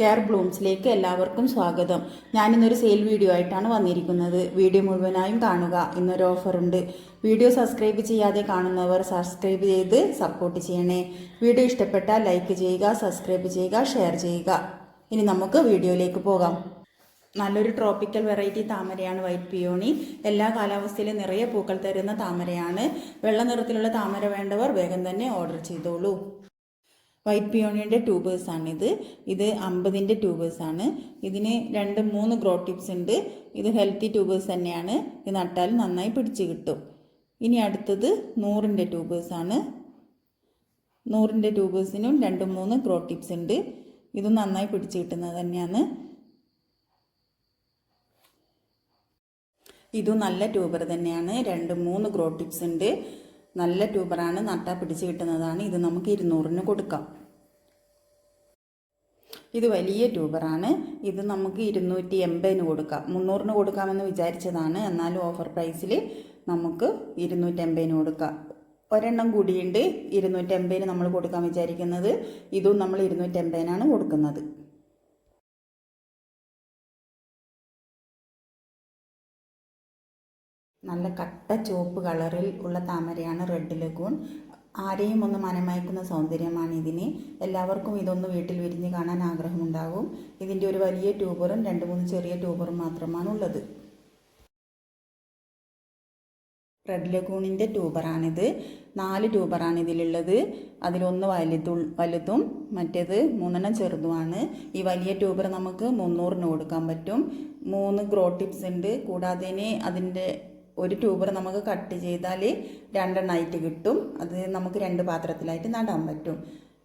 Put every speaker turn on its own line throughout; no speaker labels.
Care ബ്ലൂംസിലേക്ക് എല്ലാവർക്കും സ്വാഗതം. ഞാനിന്നൊരു sale video ആയിട്ടാണ് വന്നിരിക്കുന്നത്. വീഡിയോ മുഴുവനായും കാണുക. ഇന്നൊരു ഓഫർ ഉണ്ട്. വീഡിയോ സബ്സ്ക്രൈബ് ചെയ്യാതെ കാണുന്നവർ സബ്സ്ക്രൈബ് ചെയ്ത് സപ്പോർട്ട് ചെയ്യണേ. വീഡിയോ ഇഷ്ടപ്പെട്ടാൽ ലൈക്ക് ചെയ്യുക സബ്സ്ക്രൈബ് ചെയ്യുക ഷെയർ ചെയ്യുക. ഇനി നമുക്ക് വീഡിയോയിലേക്ക് പോകാം. നല്ലൊരു ട്രോപ്പിക്കൽ വെറൈറ്റി താമരയാണ് വൈറ്റ് പിയോണി എല്ലാ കാലാവസ്ഥയിലും നിറയെ പൂക്കൾ തരുന്ന താമരയാണ്. വെള്ള നിറത്തിലുള്ള താമര വേണ്ടവർ വേഗം തന്നെ ഓർഡർ ചെയ്തോളൂ. വൈറ്റ് പിയോണിയുടെ ട്യൂബേഴ്സാണിത് ഇത് അമ്പതിന്റെ ആണ്. ഇതിന് രണ്ട് മൂന്ന് ഗ്രോ ടിപ്സ് ഉണ്ട്. ഇത് ഹെൽത്തി ട്യൂബേഴ്സ് തന്നെയാണ്. ഇത് നട്ടാൽ നന്നായി പിടിച്ച് കിട്ടും. ഇനി അടുത്തത് നൂറിന്റെ ട്യൂബേഴ്സാണ് നൂറിന്റെ ട്യൂബേഴ്സിനും രണ്ട് മൂന്ന് ഗ്രോ ടിപ്സ് ഉണ്ട്. ഇത് നന്നായി പിടിച്ച് കിട്ടുന്നത് തന്നെയാണ്. ഇതും നല്ല ട്യൂബർ തന്നെയാണ്. രണ്ട് മൂന്ന് ഗ്രോ ടിപ്സ് ഉണ്ട്. നല്ല ട്യൂബറാണ് നട്ട പിടിച്ച് കിട്ടുന്നതാണ്. ഇത് നമുക്ക് ഇരുന്നൂറിന് കൊടുക്കാം. ഇത് വലിയ ട്യൂബറാണ്. ഇത് നമുക്ക് ഇരുന്നൂറ്റി എൺപതിന് കൊടുക്കാം. മുന്നൂറിന് കൊടുക്കാമെന്ന് വിചാരിച്ചതാണ്. എന്നാലും ഓഫർ പ്രൈസിൽ നമുക്ക് ഇരുന്നൂറ്റമ്പതിന് കൊടുക്കാം. ഒരെണ്ണം കൂടിയുണ്ട്. ഇരുന്നൂറ്റമ്പതിന് നമ്മൾ കൊടുക്കാൻ വിചാരിക്കുന്നത്. ഇതും നമ്മൾ ഇരുന്നൂറ്റമ്പതിനാണ് കൊടുക്കുന്നത്. നല്ല കട്ട ചുവപ്പ് കളറിൽ ഉള്ള താമരയാണ് റെഡ് ലഗൂൺ ആരെയും ഒന്ന് മനമയക്കുന്ന സൗന്ദര്യമാണ് ഇതിന്. എല്ലാവർക്കും ഇതൊന്ന് വീട്ടിൽ വിരിഞ്ഞ് കാണാൻ ആഗ്രഹമുണ്ടാകും. ഇതിന്റെ ഒരു വലിയ ട്യൂബറും രണ്ട് മൂന്ന് ചെറിയ ട്യൂബറും മാത്രമാണ് ഉള്ളത്. റെഡ് ലഗൂണിന്റെ ട്യൂബറാണിത് നാല് ട്യൂബറാണ് ഇതിലുള്ളത്. അതിലൊന്ന് വലുതു വലുതും മറ്റേത് മൂന്നെണ്ണം ചെറുതുമാണ്. ഈ വലിയ ട്യൂബർ നമുക്ക് മുന്നൂറിന് കൊടുക്കാൻ പറ്റും. മൂന്ന് ഗ്രോ ടിപ്സ് ഉണ്ട്. കൂടാതെ അതിന്റെ ഒരു ട്യൂബർ നമുക്ക് കട്ട് ചെയ്താൽ രണ്ടെണ്ണമായിട്ട് കിട്ടും. അത് നമുക്ക് രണ്ട് പാത്രത്തിലായിട്ട് നടാൻ പറ്റും.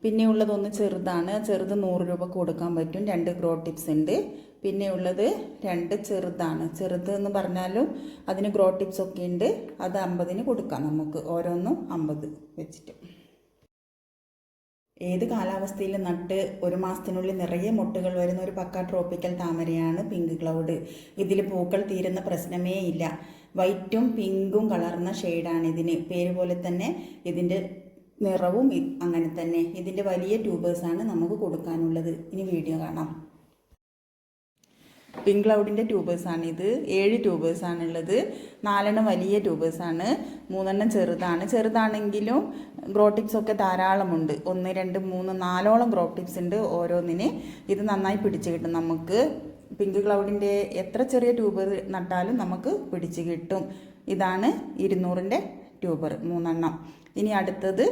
പിന്നെ ഉള്ളതൊന്ന് ചെറുതാണ്. ചെറുത് നൂറ് രൂപ കൊടുക്കാൻ പറ്റും. രണ്ട് ഗ്രോ ടിപ്സ് ഉണ്ട്. പിന്നെ ഉള്ളത് രണ്ട് ചെറുതാണ്. ചെറുത് എന്ന് പറഞ്ഞാലും അതിന് ഗ്രോ ടിപ്സ് ഒക്കെ ഉണ്ട്. അത് അമ്പതിന് കൊടുക്കാം നമുക്ക്. ഓരോന്നും അമ്പത് വെച്ചിട്ട്. ഏത് കാലാവസ്ഥയിൽ നട്ട് ഒരു മാസത്തിനുള്ളിൽ നിറയെ മുട്ടുകൾ വരുന്ന ഒരു പക്ക ട്രോപ്പിക്കൽ താമരയാണ് പിങ്ക് ക്ലൗഡ്. ഇതിൽ പൂക്കൾ തീരുന്ന പ്രശ്നമേ ഇല്ല. വൈറ്റും പിങ്കും കളർന്ന ഷെയ്ഡാണ് ഇതിന്. പേര് പോലെ തന്നെ ഇതിന്റെ നിറവും അങ്ങനെ തന്നെ. ഇതിന്റെ വലിയ ട്യൂബേഴ്സാണ് നമുക്ക് കൊടുക്കാനുള്ളത്. ഇനി വീഡിയോ കാണാം. പിങ്ക് ക്ലൗഡിന്റെ ട്യൂബേഴ്സാണ് ഇത്. ഏഴ് ട്യൂബേഴ്സാണുള്ളത് നാലെണ്ണം വലിയ ട്യൂബേഴ്സാണ് മൂന്നെണ്ണം ചെറുതാണ്. ചെറുതാണെങ്കിലും ഗ്രോട്ടിക്സ് ഒക്കെ ധാരാളമുണ്ട്. ഒന്ന് രണ്ട് മൂന്ന് നാലോളം ഗ്രോട്ടിപ്സ് ഉണ്ട് ഓരോന്നിന്. ഇത് നന്നായി പിടിച്ച് കിട്ടും നമുക്ക്. പിങ്ക് ക്ലൗഡിന്റെ എത്ര ചെറിയ ട്യൂബർ നട്ടാലും നമുക്ക് പിടിച്ച് കിട്ടും. ഇതാണ് ഇരുന്നൂറിന്റെ ട്യൂബർ മൂന്നെണ്ണം. ഇനി അടുത്തത്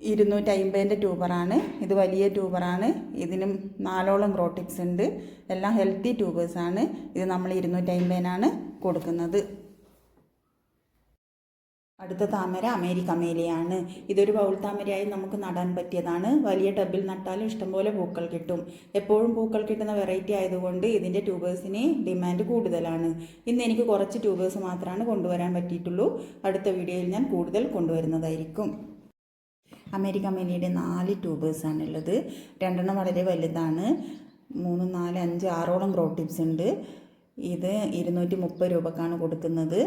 ഇരുന്നൂറ്റി അമ്പതിന്റെ ട്യൂബറാണ്. ഇത് വലിയ ട്യൂബറാണ്. ഇതിനും നാലോളം ഗ്രോട്ടിക്സ് ഉണ്ട്. എല്ലാം ഹെൽത്തി ട്യൂബേഴ്സാണ്. ഇത് നമ്മൾ ഇരുന്നൂറ്റി അമ്പതിനാണ് കൊടുക്കുന്നത്. അടുത്ത താമര അമേരിക്ക മേലയാണ്. ഇതൊരു ബൗൾ താമരയായി നമുക്ക് നടാൻ പറ്റിയതാണ്. വലിയ ടബിൽ നട്ടാലും ഇഷ്ടംപോലെ പൂക്കൾ കിട്ടും. എപ്പോഴും പൂക്കൾ കിട്ടുന്ന വെറൈറ്റി ആയതുകൊണ്ട് ഇതിന്റെ ട്യൂബേഴ്സിന് ഡിമാൻഡ് കൂടുതലാണ്. ഇന്ന് എനിക്ക് കുറച്ച് ട്യൂബേഴ്സ് മാത്രമാണ് കൊണ്ടുവരാൻ പറ്റിയിട്ടുള്ളൂ. അടുത്ത വീഡിയോയിൽ ഞാൻ കൂടുതൽ കൊണ്ടുവരുന്നതായിരിക്കും. അമേരിക്ക മേലിയുടെ നാല് ട്യൂബേഴ്സാണുള്ളത് രണ്ടെണ്ണം വളരെ വലുതാണ്. മൂന്ന് നാല് അഞ്ച് ആറോളം ഗ്രോ ടിപ്സ് ഉണ്ട്. ഇത് ഇരുന്നൂറ്റി മുപ്പത് രൂപക്കാണ് കൊടുക്കുന്നത്.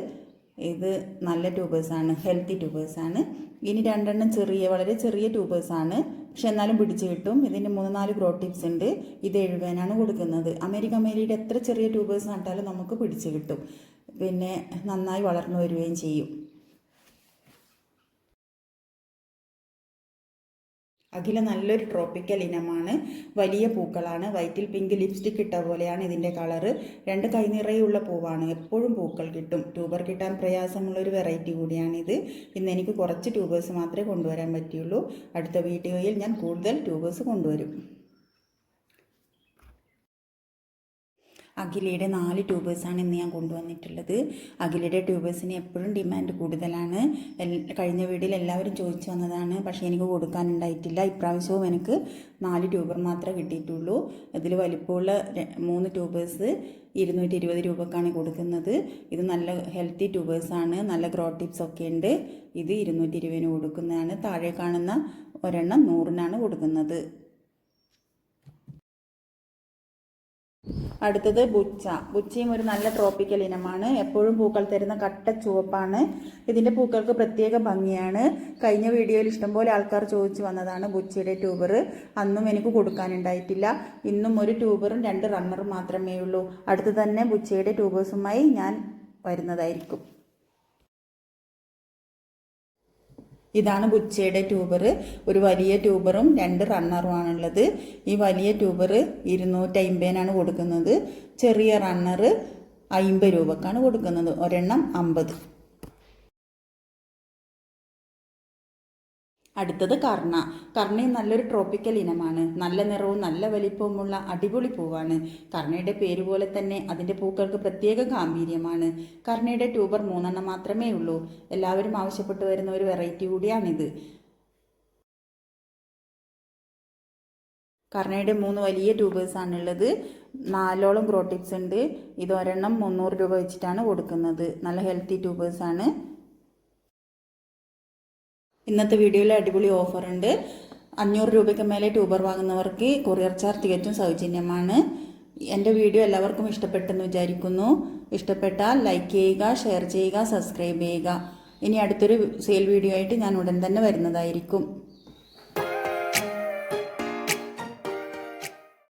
ഇത് നല്ല ട്യൂബേഴ്സാണ് ഹെൽത്തി ട്യൂബേഴ്സാണ് ഇനി രണ്ടെണ്ണം ചെറിയ വളരെ ചെറിയ ട്യൂബേഴ്സാണ് പക്ഷെ എന്നാലും പിടിച്ചു കിട്ടും. ഇതിന് മൂന്ന് നാല് പ്രോട്ടീൻസ് ഉണ്ട്. ഇത് എഴുപതിനാണ് കൊടുക്കുന്നത്. അമേരിക്ക മേരിയുടെ എത്ര ചെറിയ ട്യൂബേഴ്സ് നട്ടാലും നമുക്ക് പിടിച്ചു കിട്ടും. പിന്നെ നന്നായി വളർന്നു വരികയും ചെയ്യും. അഖില നല്ലൊരു ട്രോപ്പിക്കൽ ഇനമാണ്. വലിയ പൂക്കളാണ്. വൈറ്റിൽ പിങ്ക് ലിപ്സ്റ്റിക് ഇട്ട പോലെയാണ് ഇതിന്റെ കളറ് രണ്ട് കൈനിറയുള്ള പൂവാണ്. എപ്പോഴും പൂക്കൾ കിട്ടും. ട്യൂബർ കിട്ടാൻ പ്രയാസമുള്ള ഒരു വെറൈറ്റി കൂടിയാണിത്. ഇന്ന് എനിക്ക് കുറച്ച് ട്യൂബേഴ്സ് മാത്രമേ കൊണ്ടുവരാൻ പറ്റിയുള്ളൂ. അടുത്ത വീഡിയോയിൽ ഞാൻ കൂടുതൽ ട്യൂബേഴ്സ് കൊണ്ടുവരും. അഖിലയുടെ നാല് ട്യൂബേഴ്സാണ് ഇന്ന് ഞാൻ കൊണ്ടുവന്നിട്ടുള്ളത്. അഖിലയുടെ ട്യൂബേഴ്സിന് എപ്പോഴും ഡിമാൻഡ് കൂടുതലാണ്. കഴിഞ്ഞ വീഡിയോയിൽ എല്ലാവരും ചോദിച്ചു വന്നതാണ് പക്ഷേ എനിക്ക് കൊടുക്കാനുണ്ടായിട്ടില്ല. ഇപ്രാവശ്യവും എനിക്ക് നാല് ട്യൂബർ മാത്രമേ കിട്ടിയിട്ടുള്ളൂ. ഇതിൽ വലിപ്പമുള്ള മൂന്ന് ട്യൂബേഴ്സ് ഇരുന്നൂറ്റി ഇരുപത് രൂപക്കാണ് കൊടുക്കുന്നത്. ഇത് നല്ല ഹെൽത്തി ട്യൂബേഴ്സാണ് നല്ല ഗ്രോ ടിപ്സ് ഒക്കെ ഉണ്ട്. ഇത് ഇരുന്നൂറ്റി ഇരുപതിന് കൊടുക്കുന്നതാണ്. താഴെ കാണുന്ന ഒരെണ്ണം നൂറിനാണ് കൊടുക്കുന്നത്. അടുത്തത് ബുച്ച. ബുച്ചയും ഒരു നല്ല ട്രോപ്പിക്കൽ ഇനമാണ്. എപ്പോഴും പൂക്കൾ തരുന്ന കട്ട ചുവപ്പാണ്. ഇതിന്റെ പൂക്കൾക്ക് പ്രത്യേക ഭംഗിയാണ്. കഴിഞ്ഞ വീഡിയോയിൽ ഇഷ്ടംപോലെ ആൾക്കാർ ചോദിച്ചു വന്നതാണ് ബുച്ചയുടെ ട്യൂബർ. അന്നും എനിക്ക് കൊടുക്കാനുണ്ടായിട്ടില്ല. ഇന്നും ഒരു ട്യൂബറും രണ്ട് റണ്ണറും മാത്രമേ ഉള്ളൂ. അടുത്ത് തന്നെ ബുച്ചയുടെ ട്യൂബേഴ്സുമായി ഞാൻ വരുന്നതായിരിക്കും. ഇതാണ് ബുച്ചയുടെ ട്യൂബർ. ഒരു വലിയ ട്യൂബറും രണ്ട് റണ്ണറുമാണുള്ളത് ഈ വലിയ ട്യൂബർ ഇരുന്നൂറ്റി അമ്പതിനാണ് കൊടുക്കുന്നത്. ചെറിയ റണ്ണർ അമ്പത് രൂപക്കാണ് കൊടുക്കുന്നത്. ഒരെണ്ണം അമ്പത്. അടുത്തത് കർണ. കർണയും നല്ലൊരു ട്രോപ്പിക്കൽ ഇനമാണ്. നല്ല നിറവും നല്ല വലിപ്പവുമുള്ള അടിപൊളി പൂവാണ്. കർണയുടെ പേര് പോലെ തന്നെ അതിന്റെ പൂക്കൾക്ക് പ്രത്യേക ഗാംഭീര്യമാണ്. കർണയുടെ ട്യൂബർ മൂന്നെണ്ണം മാത്രമേ ഉള്ളൂ. എല്ലാവരും ആവശ്യപ്പെട്ടു വരുന്ന ഒരു വെറൈറ്റി കൂടിയാണിത്. കർണയുടെ മൂന്ന് വലിയ ട്യൂബേഴ്സ് ആണുള്ളത്. നാലോളം ഗ്രോ ഉണ്ട്. ഇത് ഒരെണ്ണം മുന്നൂറ് രൂപ വെച്ചിട്ടാണ് കൊടുക്കുന്നത്. നല്ല ഹെൽത്തി ട്യൂബേഴ്സാണ് ഇന്നത്തെ വീഡിയോയിൽ അടിപൊളി ഓഫർ ഉണ്ട് അഞ്ഞൂറ് രൂപയ്ക്ക് മേലെ ട്യൂബർ വാങ്ങുന്നവർക്ക് കൊറിയർ ചാർജ് തികച്ചും സൗജന്യമാണ്. എന്റെ വീഡിയോ എല്ലാവർക്കും ഇഷ്ടപ്പെട്ടെന്ന് വിചാരിക്കുന്നു. ഇഷ്ടപ്പെട്ടാൽ ലൈക്ക് ചെയ്യുക ഷെയർ ചെയ്യുക സബ്സ്ക്രൈബ് ചെയ്യുക. ഇനി അടുത്തൊരു സെയിൽ വീഡിയോ ആയിട്ട് ഞാൻ ഉടൻ തന്നെ വരുന്നതായിരിക്കും.